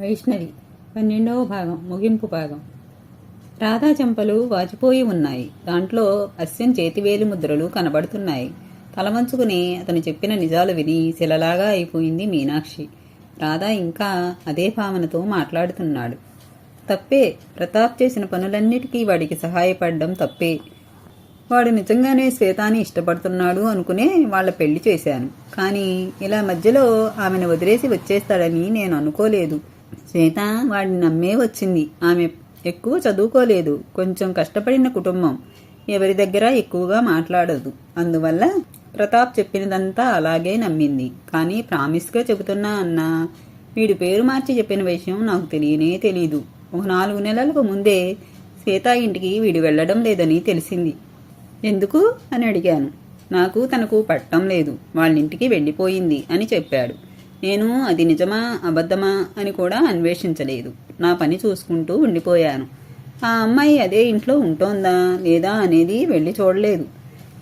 వైష్ణవి. పన్నెండవ భాగం ముగింపు భాగం. రాధా చెంపలు వాచిపోయి ఉన్నాయి. దాంట్లో అస్యం చేతివేలి ముద్రలు కనబడుతున్నాయి. తలవంచుకుని అతను చెప్పిన నిజాలు విని శిలలాగా అయిపోయింది మీనాక్షి. రాధా ఇంకా అదే భావనతో మాట్లాడుతున్నాడు. తప్పే ప్రతాప్ చేసిన పనులన్నిటికీ వాడికి సహాయపడడం తప్పే. వాడు నిజంగానే శ్వేతాని ఇష్టపడుతున్నాడు అనుకునే వాళ్ళ పెళ్ళి చేశాను. కానీ ఇలా మధ్యలో ఆమెను వదిలేసి వచ్చేస్తాడని నేను అనుకోలేదు. శ్వేత వాడిని నమ్మే వచ్చింది. ఆమె ఎక్కువ చదువుకోలేదు. కొంచెం కష్టపడిన కుటుంబం. ఎవరి దగ్గర ఎక్కువగా మాట్లాడదు. అందువల్ల ప్రతాప్ చెప్పినదంతా అలాగే నమ్మింది. కానీ ప్రామిస్గా చెబుతున్నా అన్నా వీడి పేరు మార్చి చెప్పిన విషయం నాకు తెలియనే తెలీదు. ఒక నాలుగు నెలలకు ముందే శ్వేత ఇంటికి వీడు వెళ్ళడం లేదని తెలిసింది. ఎందుకు? అని అడిగాను. నాకు తనకు పట్టం లేదు. వాళ్ళ ఇంటికి వెళ్ళిపోయింది అని చెప్పాడు. నేను అది నిజమా అబద్ధమా అని కూడా అన్వేషించలేదు. నా పని చూసుకుంటూ ఉండిపోయాను. ఆ అమ్మాయి అదే ఇంట్లో ఉంటోందా లేదా అనేది వెళ్ళి చూడలేదు.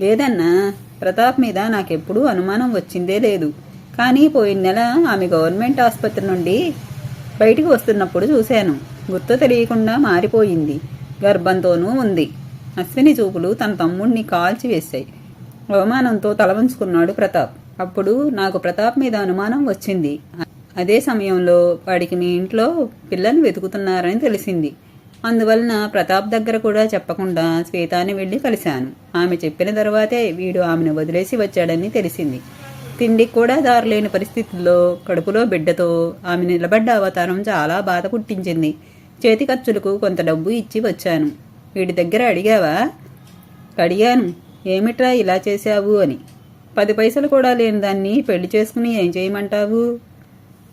లేదన్నా ప్రతాప్ మీద నాకెప్పుడూ అనుమానం వచ్చిందే లేదు. కానీ పోయిన నెల ఆమె గవర్నమెంట్ ఆసుపత్రి నుండి బయటికి వస్తున్నప్పుడు చూశాను. గుర్తు తెలియకుండా మారిపోయింది. గర్భంతోనూ ఉంది. అశ్విని చూపులు తన తమ్ముడిని కాల్చి వేశాయి అవమానంతో తలవంచుకున్నాడు ప్రతాప్. అప్పుడు నాకు ప్రతాప్ మీద అనుమానం వచ్చింది. అదే సమయంలో వాడికి మీ ఇంట్లో పిల్లని వెతుకుతున్నారని తెలిసింది. అందువలన ప్రతాప్ దగ్గర కూడా చెప్పకుండా శ్వేతాని వెళ్ళి కలిశాను. ఆమె చెప్పిన తర్వాతే వీడు ఆమెను వదిలేసి వచ్చాడని తెలిసింది. తిండికి కూడా దారిలేని పరిస్థితుల్లో కడుపులో బిడ్డతో ఆమె నిలబడ్డ అవతారం చాలా బాధ పుట్టించింది. చేతి ఖర్చులకు కొంత డబ్బు ఇచ్చి వచ్చాను. వీడి దగ్గర అడిగావా? అడిగాను. ఏమిట్రా ఇలా చేశావు అని. పది పైసలు కూడా లేని దాన్ని పెళ్ళి చేసుకుని ఏం చేయమంటావు?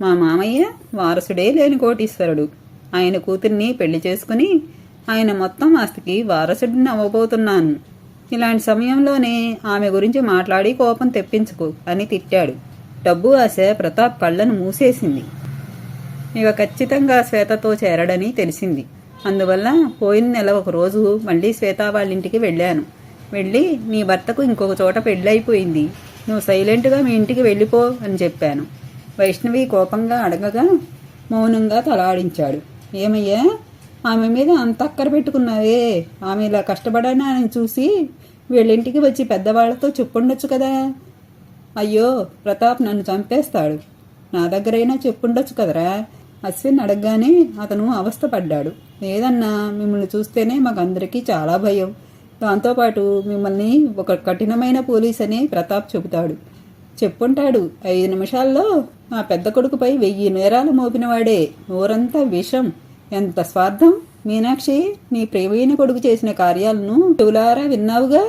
మా మామయ్య వారసుడే లేని కోటీశ్వరుడు. ఆయన కూతుర్ని పెళ్ళి చేసుకుని ఆయన మొత్తం ఆస్తికి వారసుడిని అవ్వబోతున్నాను. ఇలాంటి సమయంలోనే ఆమె గురించి మాట్లాడి కోపం తెప్పించుకు అని తిట్టాడు. డబ్బు ఆశ ప్రతాప్ కళ్ళను మూసేసింది. ఇక ఖచ్చితంగా శ్వేతతో చేరడని తెలిసింది. అందువల్ల పోయిన నెల ఒక రోజు మళ్ళీ శ్వేత వాళ్ళ ఇంటికి వెళ్ళాను. వెళ్ళి నీ భర్తకు ఇంకొక చోట పెళ్ళైపోయింది. నువ్వు సైలెంట్గా మీ ఇంటికి వెళ్ళిపో అని చెప్పాను. వైష్ణవి కోపంగా అడగగా మౌనంగా తలాడించాడు. ఏమయ్యా? ఆమె మీద అంత అక్కర పెట్టుకున్నావే. ఆమె ఇలా కష్టపడని చూసి వీళ్ళింటికి వచ్చి పెద్దవాళ్ళతో చెప్పుండొచ్చు కదా? అయ్యో ప్రతాప్ నన్ను చంపేస్తాడు. నా దగ్గరైనా చెప్పుండొచ్చు కదరా? అశ్విన్ అడగగానే అతను అవస్థపడ్డాడు. లేదన్నా మిమ్మల్ని చూస్తేనే మాకందరికీ చాలా భయం. దాంతోపాటు మిమ్మల్ని ఒక కఠినమైన పోలీస్ అని ప్రతాప్ చెబుతాడు. చెప్పుంటాడు ఐదు నిమిషాల్లో మా పెద్ద కొడుకుపై వెయ్యి నేరాలు మోపినవాడే నోరంతా విషం. ఎంత స్వార్థం? మీనాక్షి నీ ప్రేమైన కొడుకు చేసిన కార్యాలను చెవులారా విన్నావుగా?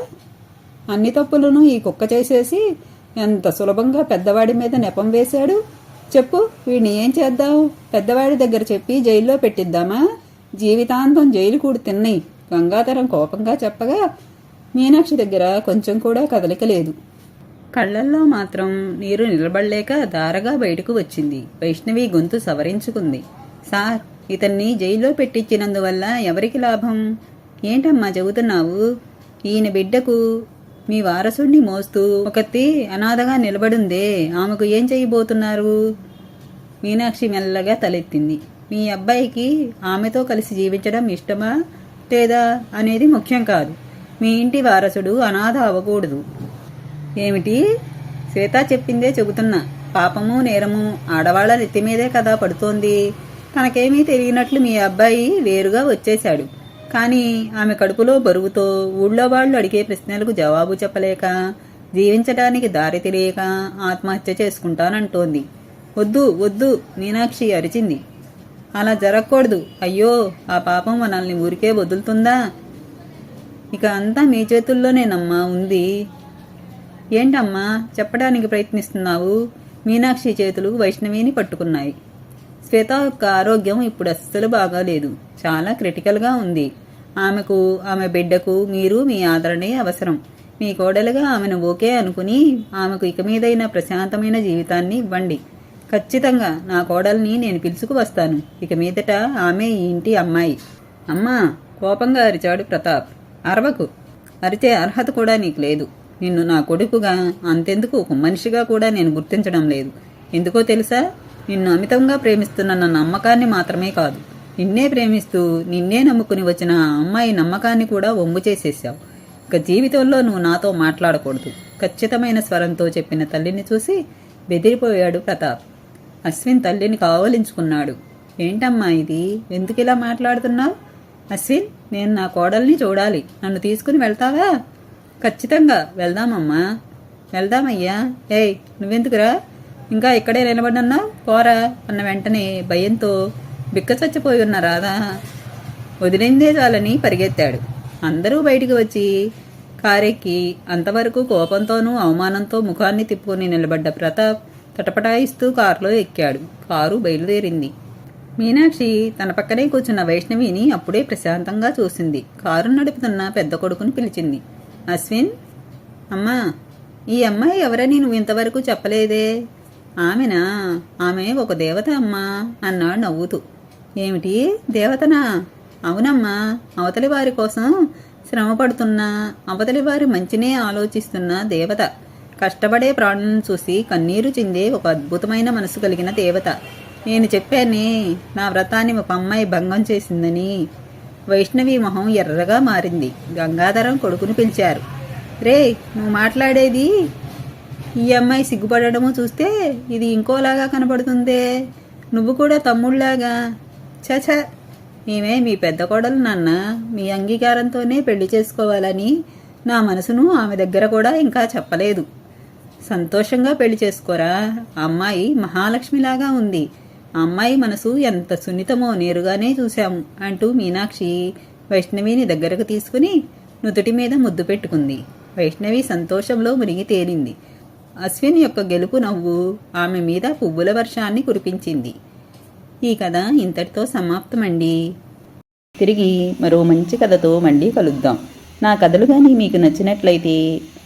అన్ని తప్పులను ఈ కుక్క చేసేసి ఎంత సులభంగా పెద్దవాడి మీద నెపం వేశాడు? చెప్పు వీడిని ఏం చేద్దాం? పెద్దవాడి దగ్గర చెప్పి జైల్లో పెట్టిద్దామా? జీవితాంతం జైలు కూడి తిన్నాయి గంగాధరం కోపంగా చెప్పగా మీనాక్షి దగ్గర కొంచెం కూడా కదలిక లేదు. కళ్ళల్లో మాత్రం నీరు నిలబడలేక దారగా బయటకు వచ్చింది. వైష్ణవి గొంతు సవరించుకుంది. సార్ ఇతన్ని జైల్లో పెట్టించినందువల్ల ఎవరికి లాభం? ఏంటమ్మా చెబుతున్నావు? ఈయన బిడ్డకు మీ వారసుడిని మోస్తూ ఒకతి అనాథగా నిలబడుందే. ఆమెకు ఏం చేయబోతున్నారు? మీనాక్షి మెల్లగా తలెత్తింది. మీ అబ్బాయికి ఆమెతో కలిసి జీవించడం ఇష్టమా? లేదా అనేది ముఖ్యం కాదు. మీ ఇంటి వారసుడు అనాథ అవ్వకూడదు. ఏమిటి? శ్వేత చెప్పిందే చెబుతున్నా. పాపము నేరము ఆడవాళ్ళ నెత్తి మీదే కదా పడుతోంది. తనకేమీ తెలియనట్లు మీ అబ్బాయి వేరుగా వచ్చేశాడు. కానీ ఆమె కడుపులో బరువుతో ఊళ్ళో వాళ్ళు అడిగే ప్రశ్నలకు జవాబు చెప్పలేక జీవించడానికి దారి తెలియక ఆత్మహత్య చేసుకుంటానంటోంది. వద్దు వద్దు మీనాక్షి అరిచింది. అలా జరగకూడదు. అయ్యో ఆ పాపం మనల్ని ఊరికే వదులుతుందా? ఇక అంతా మీ చేతుల్లోనేనమ్మా ఉంది. ఏంటమ్మా చెప్పడానికి ప్రయత్నిస్తున్నావు? మీనాక్షి చేతులు వైష్ణవిని పట్టుకున్నాయి. శ్వేత యొక్క ఆరోగ్యం ఇప్పుడు అస్సలు బాగాలేదు. చాలా క్రిటికల్గా ఉంది. ఆమెకు ఆమె బిడ్డకు మీరు మీ ఆదరణే అవసరం. మీ కోడలుగా ఆమెను ఓకే అనుకుని ఆమెకు ఇక మీదైన ప్రశాంతమైన జీవితాన్ని ఇవ్వండి. ఖచ్చితంగా నా కోడల్ని నేను పిలుచుకు వస్తాను. ఇక మీదట ఆమె ఈ ఇంటి అమ్మాయి. అమ్మా కోపంగా అరిచాడు ప్రతాప్. అరవకు. అరిచే అర్హత కూడా నీకు లేదు. నిన్ను నా కొడుకుగా అంతెందుకు ఒక మనిషిగా కూడా నేను గుర్తించడం లేదు. ఎందుకో తెలుసా? నిన్ను అమితంగా ప్రేమిస్తున్న నా నమ్మకాన్ని మాత్రమే కాదు. నిన్నే ప్రేమిస్తూ నిన్నే నమ్ముకుని వచ్చిన ఆ అమ్మాయి నమ్మకాన్ని కూడా ఒమ్ము చేసేసావు ఇక జీవితంలో నువ్వు నాతో మాట్లాడకూడదు. ఖచ్చితమైన స్వరంతో చెప్పిన తల్లిని చూసి బెదిరిపోయాడు ప్రతాప్. అశ్విన్ తల్లిని కావలించుకున్నాడు. ఏంటమ్మా ఇది? ఎందుకు ఇలా మాట్లాడుతున్నావు? అశ్విన్ నేను నా కోడల్ని చూడాలి. నన్ను తీసుకుని వెళ్తావా? ఖచ్చితంగా వెళ్దామమ్మా. వెళ్దామయ్యా. ఏయ్ నువ్వెందుకురా? ఇంకా ఇక్కడే నిలబడన్నా పోరా అన్న వెంటనే భయంతో బిక్క చచ్చిపోయి ఉన్న రాధా వదిలిందే చాలని పరిగెత్తాడు. అందరూ బయటికి వచ్చి కారెక్కి అంతవరకు కోపంతోనూ అవమానంతో ముఖాన్ని తిప్పుకొని నిలబడ్డ ప్రతాప్ తటపటాయిస్తూ కారులో ఎక్కాడు. కారు బయలుదేరింది. మీనాక్షి తన పక్కనే కూర్చున్న వైష్ణవిని అప్పుడే ప్రశాంతంగా చూసింది. కారు నడుపుతున్న పెద్ద కొడుకుని పిలిచింది. అశ్విన్? అమ్మా ఈ అమ్మాయి ఎవరని నువ్వు ఇంతవరకు చెప్పలేదే? ఆమెనా? ఆమె ఒక దేవత అమ్మా అన్నాడు నవ్వుతూ. ఏమిటి? దేవతనా? అవునమ్మా అవతలి వారి కోసం శ్రమపడుతున్న అవతలి వారి మంచినే ఆలోచిస్తున్న దేవత. కష్టపడే ప్రాణులను చూసి కన్నీరు చిందే ఒక అద్భుతమైన మనసు కలిగిన దేవత. నేను చెప్పానే నా వ్రతాన్ని ఒక అమ్మాయి భంగం చేసిందని. వైష్ణవి మొహం ఎర్రగా మారింది. గంగాధరం కొడుకుని పిలిచారు. రే నువ్వు మాట్లాడేది? ఈ అమ్మాయి సిగ్గుపడము చూస్తే ఇది ఇంకోలాగా కనపడుతుందే నువ్వు కూడా తమ్ముళ్ళాగా. చచ ఈమె మీ పెద్ద కోడలు నాన్న మీ అంగీకారంతోనే పెళ్ళి చేసుకోవాలని నా మనసును ఆమె దగ్గర కూడా ఇంకా చెప్పలేదు. సంతోషంగా పెళ్ళి చేసుకోరా? అమ్మాయి మహాలక్ష్మిలాగా ఉంది. అమ్మాయి మనసు ఎంత సున్నితమో నేరుగానే చూశాము అంటూ మీనాక్షి వైష్ణవిని దగ్గరకు తీసుకుని నుదుటి మీద ముద్దు పెట్టుకుంది. వైష్ణవి సంతోషంలో మునిగి తేలింది. అశ్విన్ యొక్క గెలుపు నవ్వు ఆమె మీద పువ్వుల వర్షాన్ని కురిపించింది. ఈ కథ ఇంతటితో సమాప్తమండి. తిరిగి మరో మంచి కథతో మళ్ళీ కలుద్దాం. నా కథలు కానీ మీకు నచ్చినట్లయితే